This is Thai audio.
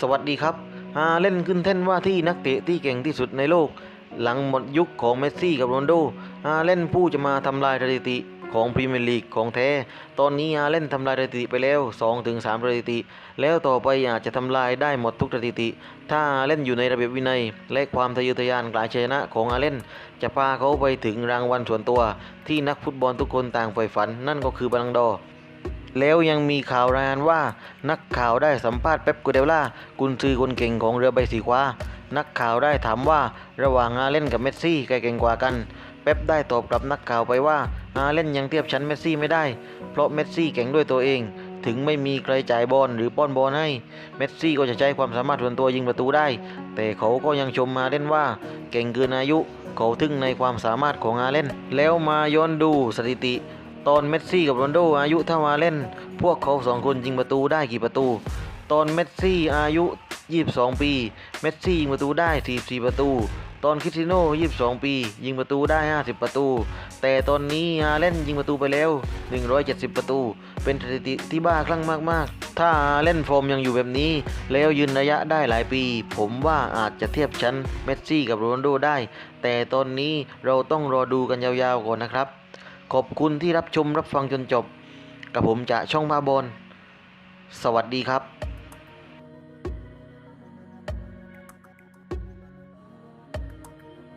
สวัสดีครับฮาเล่นขึ้นแท่นว่าที่นักเตะที่เก่งที่สุดในโลก หลังหมดยุคของเมสซี่กับโรนลโดฮาเล่นผู้จะมาทำลายสถิติของพรีเมียร์ลีกของแท้ ตอนนี้ฮาเล่นทำลายสถิติไปแล้ว 2-3สถิติ แล้วต่อไปอาจจะทำลายได้หมดทุกสถิติ ถ้าฮาเล่นอยู่ในระเบียบวินัย และความทะเยอทะยานกลายชนะของฮาเล่น จะพาเขาไปถึงรางวัลส่วนตัว ที่นักฟุตบอลทุกคนต่างใฝ่ฝัน นั่นก็คือบอลลังดอ แล้วยังมีข่าวรายงานว่า นักข่าวได้สัมภาษณ์เป๊ปกูเดล่ากุนซือคนเก่งของเรือใบสีฟ้า นักข่าวได้ถามว่าระหว่างอาเล่นกับเมสซี่ใครเก่งกว่ากันเป๊ปได้ตอบกลับนักข่าวไปว่าอาเล่นยังเทียบชั้นเมสซี่ไม่ได้ เพราะเมสซี่เก่งด้วยตัวเอง ถึงไม่มีใครจ่ายบอลหรือป้อนบอลให้ เมสซี่ก็จะใช้ความสามารถส่วนตัวยิงประตูได้ แต่เขาก็ยังชมอาเล่นว่า เก่งเกินอายุ เขาทึ่งในความสามารถของอาเล่น แล้วมาย้อนดูสถิติ ตอนเมสซี่กับโรนโดอายุเท่าอาเล่น พวกเขาสองคนยิงประตูได้กี่ประตู ตอนเมสซี่อายุ 22 ปี เมสซี่ยิงประตูได้ 44 ประตู ตอนคริสติโน่22 ปี ยิงประตูได้ 50 ประตู แต่ตอนนี้อาเล่นยิงประตูไปแล้ว 170 ประตู เป็นสถิติที่บ้าคลั่งมาก ๆ ถ้าอาเล่นฟอร์มยังอยู่แบบนี้ แล้วยืนระยะได้หลายปี ผมว่าอาจจะเทียบชั้นเมสซี่กับโรนโดได้ แต่ตอนนี้เราต้องรอดูกันยาว ๆ ก่อนนะครับ ขอบคุณที่รับชมรับฟังจนจบ กับผมจะช่องพาบอลสวัสดีครับ